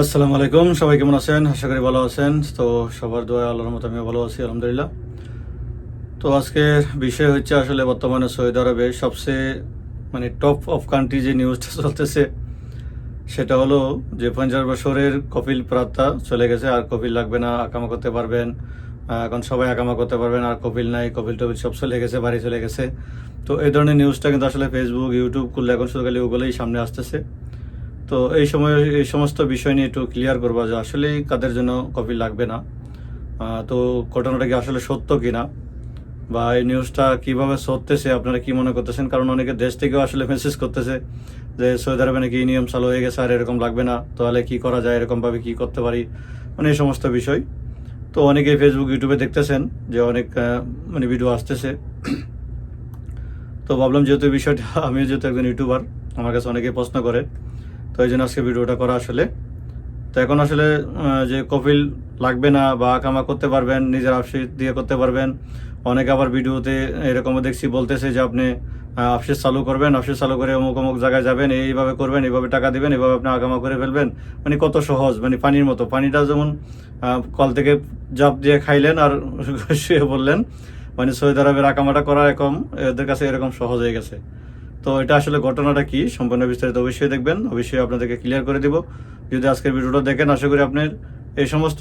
আসসালামু আলাইকুম, সবাই কেমন আছেন? আশা করি ভালো আছেন। তো সবার দোয়া, আল্লাহর মতো আমি ভালো আছি, আলহামদুলিল্লাহ। তো আজকের বিষয় হচ্ছে আসলে বর্তমানে সৌদি আরবে সবচেয়ে মানে টপ অফ কান্ট্রি যে নিউজটা চলতেছে, সেটা হলো যে পঞ্চাশ বছরের কপিল প্রাত্তা চলে গেছে, আর কপিল লাগবে না, আকামা করতে পারবেন। এখন সবাই আকামা করতে পারবেন, আর কপিল নাই, কপিল টপিল সব চলে গেছে, বাড়ি চলে গেছে। তো এই ধরনের নিউজটা কিন্তু আসলে ফেসবুক ইউটিউব খুললে এখন শুধু খালি ওগুলোই সামনে আসতেছে। তো এই সময়, এই সমস্ত বিষয় নিয়ে একটু ক্লিয়ার করবা যে আসলে কাদের জন্য কপি লাগবে না। তো ঘটনাটা কি আসলে সত্য কিনা? বা এই নিউজটা কীভাবে সত্যেছে আপনারা কি মনে করতেছেন? কারণ অনেকে দেশ থেকেও আসলে মেসেজ করতেছে যে সৌদি আরবে নাকি নিয়ম চালু হয়ে গেছে, আর এরকম লাগবে না। তাহলে কি করা যায়? এরকম ভাবে কি করতে পারি? মানে এই সমস্ত বিষয়। তো অনেকে ফেসবুক ইউটিউবে দেখতেছেন যে অনেক মানে ভিডিও আসতেছে। তো ভাবলাম যেহেতু বিষয়টা আমি যেহেতু একজন ইউটিউবার আমার কাছে অনেকে প্রশ্ন করে। তো এই জন্য আজকে ভিডিওটা করা আসলে। তো এখন আসলে যে কপিল লাগবে না বা কামা করতে পারবেন, নিজের আফসিস দিয়ে করতে পারবেন। অনেকে আবার ভিডিওতে এরকমও দেখছি বলতেছে যে আপনি আফসিস চালু করবেন আফসিস চালু করে অমুক অমুক জায়গায় যাবেন, এইভাবে করবেন, এইভাবে টাকা দিবেন, এইভাবে আপনি আগামা করে ফেলবেন। মানে কত সহজ মানে পানির মতো। পানিটা যেমন কল থেকে জাপ দিয়ে খাইলেন আর শুয়ে বললেন মানে সৌদি আরবের আকামাটা করা এরকম, এদের কাছে এরকম সহজ হয়ে গেছে। তো এটা আসলে ঘটনাটা কি, সম্পূর্ণ বিস্তারিত অবশ্যই দেখবেন, অবশ্যই আপনাদেরকে ক্লিয়ার করে দিব। যদি আজকের ভিডিওটা দেখেন, আশা করি আপনার এই সমস্ত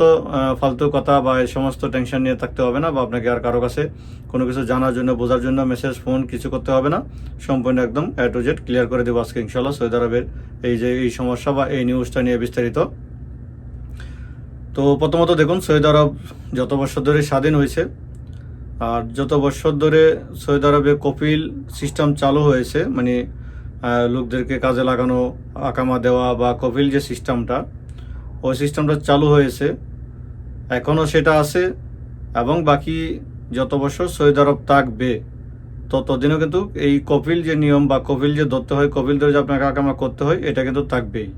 ফালতু কথা বা এই সমস্ত টেনশন নিয়ে থাকতে হবে না বা আপনাকে আর কারও কাছে কোনো কিছু জানার জন্য, বোঝার জন্য মেসেজ ফোন কিছু করতে হবে না। সম্পূর্ণ একদম এ টু জেড ক্লিয়ার করে দেবো আজকে ইনশাল্লাহ সৌদি আরবের এই যে, এই সমস্যা বা এই নিউজটা নিয়ে বিস্তারিত। তো প্রথমত দেখুন সৌদি আরব যত বছর ধরে স্বাধীন হয়েছে আর যত বছর ধরে সৌদি আরবে কপিল সিস্টেম চালু হয়েছে মানে লোকদেরকে কাজে লাগানো, আকামা দেওয়া বা কপিল যে সিস্টেমটা ওই সিস্টেমটা চালু হয়েছে। এখনও সেটা আছে এবং বাকি যত বছর সৌদি আরব থাকবে, ততদিনও কিন্তু এই কপিল যে নিয়ম বা কপিল যে ধরতে হয়, কপিল ধরে যে আপনাকে আকামা করতে হয়, এটা কিন্তু থাকবেই।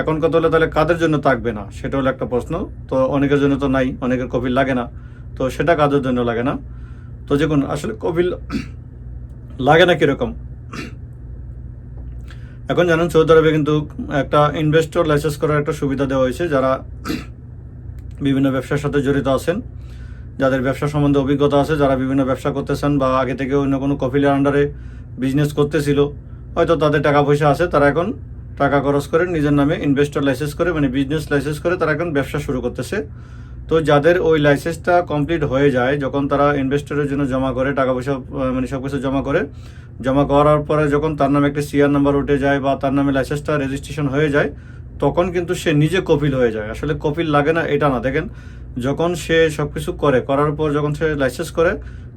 এখন কত হলে তাহলে কাদের জন্য থাকবে না? সেটা হলো একটা প্রশ্ন। তো অনেকের জন্য তো নাই, অনেকের কপিল লাগে না। তো সেটা কাজের জন্য লাগে না। তো দেখুন, আসলে কপিল লাগে না কীরকম। এখন জানেন সৌদি আরবে কিন্তু একটা ইনভেস্টর লাইসেন্স করার একটা সুবিধা দেওয়া হয়েছে, যারা বিভিন্ন ব্যবসার সাথে জড়িত আছেন, যাদের ব্যবসা সম্বন্ধে অভিজ্ঞতা আছে, যারা বিভিন্ন ব্যবসা করতেছেন বা আগে থেকে অন্য কোনো কপিলের আন্ডারে বিজনেস করতেছিল, হয়তো তাদের টাকা পয়সা আছে, তারা এখন টাকা খরচ করে নিজের নামে ইনভেস্টর লাইসেন্স করে মানে বিজনেস লাইসেন্স করে তারা এখন ব্যবসা শুরু করতেছে। তো যাদের ওই লাইসেন্সটা কমপ্লিট হয়ে যায়, যখন তারা ইনভেস্টরের জন্য জমা করে টাকা পয়সা মানে সব কিছু জমা করে, জমা করার পরে যখন তার নামে একটা সিআর নাম্বার উঠে যায় বা তার নামে লাইসেন্সটা রেজিস্ট্রেশন হয়ে যায়, তখন কিন্তু সে নিজে কপিল হয়ে যায়। আসলে কপিল লাগে না, এটা না। দেখেন, যখন সে সব কিছু করে, করার পর যখন সে লাইসেন্স করে,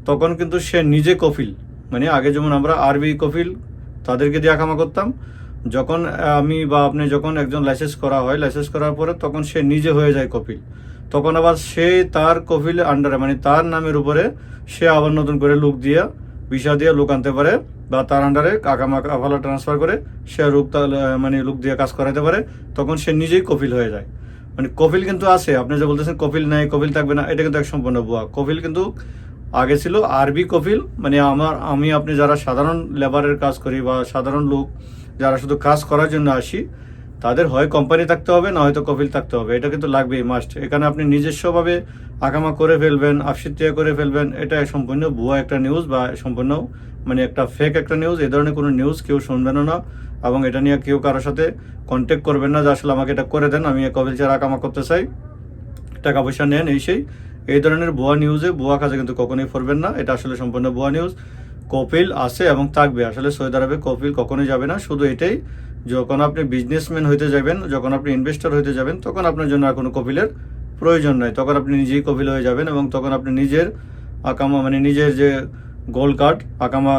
তখন কিন্তু সে নিজে কপিল। মানে আগে যেমন আমরা আরবি কপিল, তাদেরকে দিয়ে আকামা করতাম, যখন আমি বা আপনি যখন একজন লাইসেন্স করা হয় লাইসেন্স করার পরে তখন সে নিজে হয়ে যায় কপিল। তখন আবার সে তার কপিল আন্ডারে মানে তার নামের উপরে সে আবার নতুন করে লুক দিয়ে ভিসা দিয়ে লোক আনতে পারে বা তার আন্ডারে কাকা কাকামা কাফালা ট্রান্সফার করে সে তা- মানে লুক দিয়ে কাজ করাতে পারে, তখন সে নিজেই কপিল হয়ে যায়। মানে কপিল কিন্তু আছে, আপনি যে বলতেছেন কপিল নাই কপিল থাকবে না, এটা কিন্তু এক সম্পূর্ণ ভুয়া। কপিল কিন্তু আগে ছিল আরবি কপিল মানে আমার, আমি আপনি যারা সাধারণ লেবারের কাজ করি বা সাধারণ লোক, যারা শুধু কাজ করার জন্য আসি তাদের হয় কোম্পানি থাকতে হবে, না হয়তো কপিল থাকতে হবে। এটা কিন্তু লাগবেই মাস্ট এখানে আপনি নিজস্বভাবে আকামা করে ফেলবেন আফসিতিয়া করে ফেলবেন, এটা সম্পূর্ণ ভুয়া একটা নিউজ বা সম্পূর্ণ মানে একটা ফেক একটা নিউজ এই ধরনের কোনো নিউজ কেউ শুনবেনও না। এবং এটা নিয়ে কেউ কারোর সাথে কন্ট্যাক্ট করবেন না, যে আসলে আমাকে এটা করে দেন, আমি কপিল ছাড়া আকামা করতে চাই। টাকা পয়সা নেন এই সেই। এই ধরনের ভুয়া নিউজে ভুয়া কাজে কিন্তু কখনোই পড়বেন না। এটা আসলে সম্পূর্ণ ভুয়া নিউজ কপিল আছে এবং থাকবে। আসলে সৌদি আরবে কপিল কখনোই যাবে না। শুধু এটাই যখন আপনি বিজনেসম্যান হইতে যাবেন, যখন আপনি ইনভেস্টর হইতে যাবেন, তখন আপনার জন্য আর কোনো কপিলের প্রয়োজন নয় তখন আপনি নিজেই কপিল হয়ে যাবেন এবং তখন আপনি নিজের আকামা মানে নিজের যে গোল কার্ড আকামা,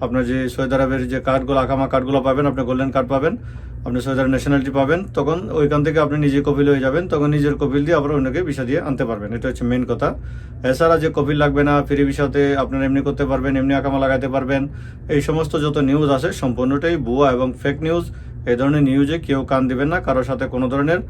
আপনার যে সৌদি আরবের যে কার্ডগুলো আকামা কার্ডগুলো পাবেন, আপনি গোল্ডেন কার্ড পাবেন। আপনি সোজার ন্যাশনালিটি পাবেন, তখন ওইখান থেকে আপনি নিজে কপিল হয়ে যাবেন, তখন নিজের কপিল দিয়ে আবার অন্যকে ভিসা দিয়ে আনতে পারবেন। এটা হচ্ছে মেন কথা। এছাড়া যে কপিল লাগবে না, ফ্রি ভিসাতে আপনারা এমনি করতে পারবেন, এমনি আকামা লাগাতে পারবেন। এই সমস্ত যত নিউজ আছে, সম্পূর্ণটাই ভুয়া এবং ফেক নিউজ এই ধরনের নিউজে কেউ কান দিবেন না, কারোর সাথে কোনো ধরনের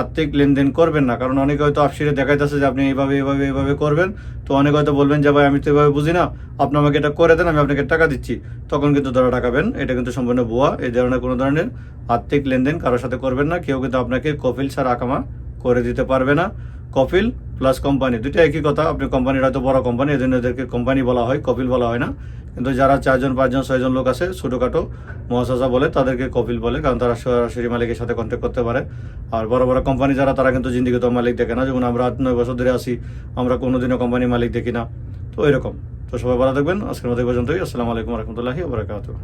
আর্থিক লেনদেন করবেন না। কারণ অনেকে হয়তো আপসিরে দেখাইতেছে যে আপনি এইভাবে এইভাবে এইভাবে করবেন। তো অনেকে হয়তো বলবেন যে, ভাই, আমি তো এভাবে বুঝি না। আপনি আমাকে এটা করে দেন, আমি আপনাকে টাকা দিচ্ছি। তখন কিন্তু ধরা টাকাবেন এটা কিন্তু সম্পূর্ণ ভুয়া। এই ধরনের কোনো ধরনের আর্থিক লেনদেন কারোর সাথে করবেন না। কেউ কিন্তু আপনাকে কপিল ছাড়া আকামা করে দিতে পারবে না। কপিল প্লাস কোম্পানি দুটো একই কথা। আপনি কোম্পানির হয়তো বড় কোম্পানি এই জন্য এদেরকে কোম্পানি বলা হয়, কপিল বলা হয় না। কিন্তু যারা চারজন, পাঁচজন, ছয়জন লোক আছে, ছোটোখাটো মহাশাসা বলে, তাদেরকে কপিল বলে, কারণ তারা সরাসরি মালিকের সাথে কন্ট্যাক্ট করতে পারে। আর বড় বড় কোম্পানি যারা, তারা কিন্তু জিন্দিগত মালিক দেখে না। যেমন আমরা আট, নয় বছর ধরে আসি আমরা কোনোদিনও কোম্পানি মালিক দেখি না। তো এরকম। তো সবাই ভালো থাকবেন। আজকের মতো পর্যন্তই। আসসালামু আলাইকুম রহমতুল্লাহি ওবরাকাতুহ